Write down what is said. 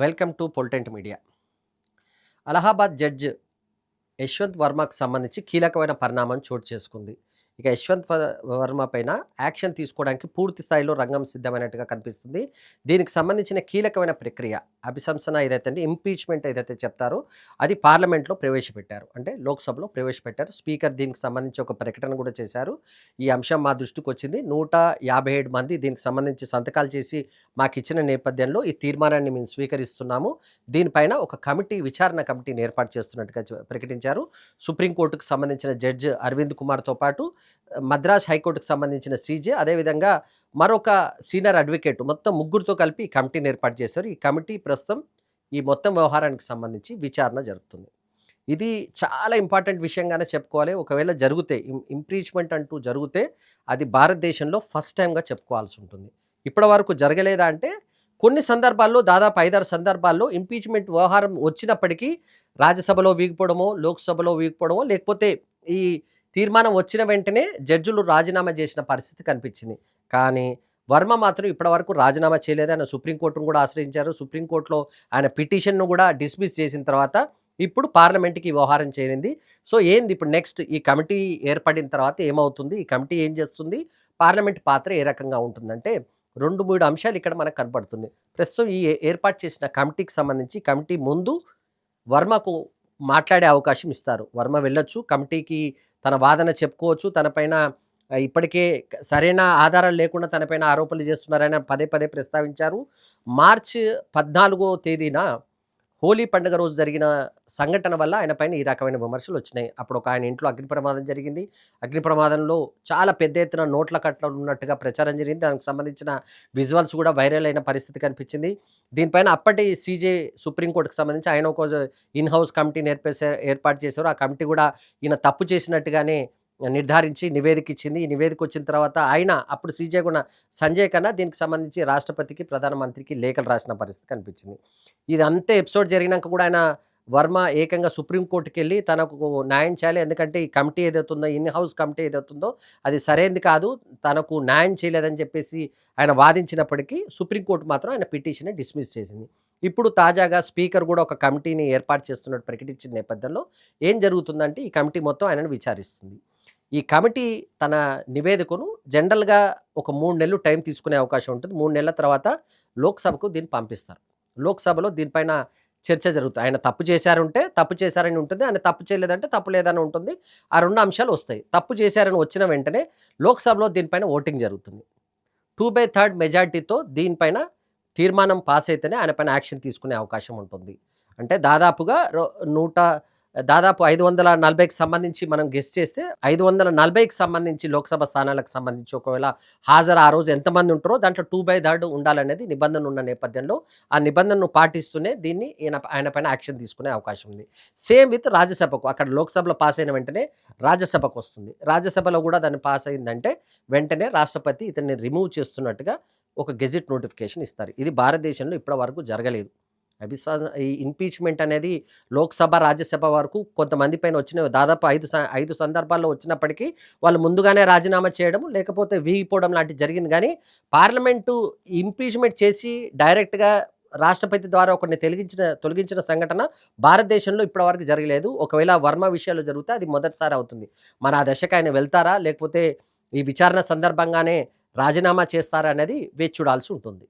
Welcome to పొలిటెంట్ media. Allahabad judge Yashwant వర్మకు సంబంధించి కీలకమైన పరిణామం చోటు చేసుకుంది. ఇక యశ్వంత్ వర్మ పైన యాక్షన్ తీసుకోవడానికి పూర్తి స్థాయిలో రంగం సిద్ధమైనట్టుగా కనిపిస్తుంది. దీనికి సంబంధించిన కీలకమైన ప్రక్రియ అభిశంసన ఏదైతే అంటే ఇంపీచ్మెంట్ ఏదైతే చెప్తారో అది పార్లమెంట్లో ప్రవేశపెట్టారు. అంటే లోక్సభలో ప్రవేశపెట్టారు. స్పీకర్ దీనికి సంబంధించి ఒక ప్రకటన కూడా చేశారు. ఈ అంశం మా దృష్టికి వచ్చింది. నూట యాభై ఏడు మంది దీనికి సంబంధించి సంతకాలు చేసి మాకు ఇచ్చిన నేపథ్యంలో ఈ తీర్మానాన్ని మేము స్వీకరిస్తున్నాము. దీనిపైన ఒక కమిటీ విచారణ కమిటీని ఏర్పాటు చేస్తున్నట్టుగా ప్రకటించారు. సుప్రీంకోర్టుకు సంబంధించిన జడ్జ్ అరవింద్ కుమార్తో పాటు మద్రాస్ హైకోర్టుకు సంబంధించిన సీజే అదేవిధంగా మరొక సీనియర్ అడ్వకేట్ మొత్తం ముగ్గురితో కలిపి ఈ కమిటీని ఏర్పాటు చేశారు. ఈ కమిటీ ప్రస్తుతం ఈ మొత్తం వ్యవహారానికి సంబంధించి విచారణ జరుగుతుంది ఇది చాలా ఇంపార్టెంట్ విషయంగానే చెప్పుకోవాలి. ఒకవేళ జరిగితే ఇంప్రీచ్మెంట్ అంటూ జరిగితే అది భారతదేశంలో ఫస్ట్ టైంగా చెప్పుకోవాల్సి ఉంటుంది. ఇప్పటి వరకు జరగలేదా అంటే కొన్ని సందర్భాల్లో దాదాపు ఐదారు సందర్భాల్లో ఇంపీచ్మెంట్ వ్యవహారం వచ్చినప్పటికీ రాజ్యసభలో వీగిపోవడమో లోక్సభలో వీగిపోవడమో లేకపోతే ఈ తీర్మానం వచ్చిన వెంటనే జడ్జులు రాజీనామా చేసిన పరిస్థితి కనిపించింది. కానీ వర్మ మాత్రం ఇప్పటివరకు రాజీనామా చేయలేదు ఆయన సుప్రీంకోర్టును కూడా ఆశ్రయించారు. సుప్రీంకోర్టులో ఆయన పిటిషన్ను కూడా డిస్మిస్ చేసిన తర్వాత ఇప్పుడు పార్లమెంట్కి వ్యవహారం చేరింది. సో ఏంది ఇప్పుడు నెక్స్ట్ ఈ కమిటీ ఏర్పడిన తర్వాత ఏమవుతుంది? ఈ కమిటీ ఏం చేస్తుంది? పార్లమెంట్ పాత్ర ఏ రకంగా ఉంటుందంటే రెండు మూడు అంశాలు ఇక్కడ మనకు కనపడుతుంది. ప్రస్తుతం ఈ ఏర్పాటు చేసిన కమిటీకి సంబంధించి కమిటీ ముందు వర్మకు మాట్లాడే అవకాశం ఇస్తారు. వర్మ వెళ్ళొచ్చు కమిటీకి తన వాదన చెప్పుకోవచ్చు తనపైన ఇప్పటికే సరైన ఆధారాలు లేకుండా తనపైన ఆరోపణలు చేస్తున్నారని పదే పదే ప్రస్తావించారు. మార్చి పద్నాలుగో తేదీన హోలీ పండుగ రోజు జరిగిన సంఘటన వల్ల ఆయన పైన ఈ రకమైన విమర్శలు వచ్చినాయి. అప్పుడు ఒక ఆయన ఇంట్లో అగ్ని ప్రమాదం జరిగింది. అగ్ని ప్రమాదంలో చాలా పెద్ద ఎత్తున నోట్ల కట్టలు ఉన్నట్టుగా ప్రచారం జరిగింది. దానికి సంబంధించిన విజువల్స్ కూడా వైరల్ అయిన పరిస్థితి కనిపించింది. దీనిపైన అప్పటి సీజే సుప్రీంకోర్టుకు సంబంధించి ఆయన ఒక ఇన్ హౌస్ కమిటీని ఏర్పేసే ఏర్పాటు చేశారు. ఆ కమిటీ కూడా ఈయన తప్పు చేసినట్టుగానే నిర్ధారించి నివేదిక ఇచ్చింది ఈ నివేదిక వచ్చిన తర్వాత ఆయన అప్పుడు సీజే గుణ సంజయ్ కన్నా దీనికి సంబంధించి రాష్ట్రపతికి ప్రధానమంత్రికి లేఖలు రాసిన పరిస్థితి కనిపించింది. ఇది అంతే ఎపిసోడ్ జరిగినాక కూడా ఆయన వర్మ ఏకంగా సుప్రీంకోర్టుకి వెళ్ళి తనకు న్యాయం చేయాలి. ఎందుకంటే ఈ కమిటీ ఏదైతుందో ఇన్ హౌస్ కమిటీ ఏదైతుందో అది సరైనది కాదు. తనకు న్యాయం చేయలేదని చెప్పేసి ఆయన వాదించినప్పటికీ సుప్రీంకోర్టు మాత్రం ఆయన పిటిషన్ డిస్మిస్ చేసింది. ఇప్పుడు తాజాగా స్పీకర్ కూడా ఒక కమిటీని ఏర్పాటు చేస్తున్నట్టు ప్రకటించిన నేపథ్యంలో ఏం జరుగుతుందంటే ఈ కమిటీ మొత్తం ఆయనను విచారిస్తుంది. ఈ కమిటీ తన నివేదికను జనరల్గా ఒక మూడు నెలలు టైం తీసుకునే అవకాశం ఉంటుంది. మూడు నెలల తర్వాత లోక్సభకు దీన్ని పంపిస్తారు. లోక్సభలో దీనిపైన చర్చ జరుగుతుంది. ఆయన తప్పు చేశారంటే తప్పు చేశారని ఉంటుంది. ఆయన తప్పు చేయలేదంటే తప్పు లేదని ఉంటుంది. ఆ రెండు అంశాలు వస్తాయి. తప్పు చేశారని వచ్చిన వెంటనే లోక్సభలో దీనిపైన ఓటింగ్ జరుగుతుంది. టూ బై థర్డ్ మెజార్టీతో దీనిపైన తీర్మానం పాస్ అయితేనే ఆయన పైన యాక్షన్ తీసుకునే అవకాశం ఉంటుంది. అంటే దాదాపుగా రో- నూట దాదాపు ఐదు వందల నలభైకి సంబంధించి మనం గెస్ట్ చేస్తే ఐదు వందల నలభైకి సంబంధించి లోక్సభ స్థానాలకు సంబంధించి ఒకవేళ హాజరు ఆ రోజు ఎంతమంది ఉంటారో దాంట్లో టూ బై థర్డ్ ఉండాలనేది నిబంధన ఉన్న నేపథ్యంలో ఆ నిబంధనను పాటిస్తూనే దీన్ని ఈయన ఆయన పైన యాక్షన్ తీసుకునే అవకాశం ఉంది. సేమ్ విత్ రాజ్యసభకు అక్కడ లోక్సభలో పాస్ అయిన వెంటనే రాజ్యసభకు వస్తుంది. రాజ్యసభలో కూడా దాన్ని పాస్ అయిందంటే వెంటనే రాష్ట్రపతి ఇతన్ని రిమూవ్ చేస్తున్నట్టుగా ఒక గెజిట్ నోటిఫికేషన్ ఇస్తారు. ఇది భారతదేశంలో ఇప్పటి వరకు జరగలేదు. అవిశ్వాస ఈ ఇంపీచ్మెంట్ అనేది లోక్సభ రాజ్యసభ వరకు కొంతమంది పైన వచ్చిన దాదాపు ఐదు స- ఐదు సందర్భాల్లో వచ్చినప్పటికీ వాళ్ళు ముందుగానే రాజీనామా చేయడం లేకపోతే వీగిపోవడం లాంటివి జరిగింది. కానీ పార్లమెంటు ఇంపీచ్మెంట్ చేసి డైరెక్ట్గా రాష్ట్రపతి ద్వారా ఒకరిని తొలగించిన తొలగించిన సంఘటన భారతదేశంలో ఇప్పటివరకు జరగలేదు. ఒకవేళ వర్మ విషయాలు జరిగితే అది మొదటిసారి అవుతుంది. మరి ఆ దశకు ఆయన వెళ్తారా? లేకపోతే ఈ విచారణ సందర్భంగానే రాజీనామా చేస్తారా అనేది వేచి చూడాల్సి ఉంటుంది.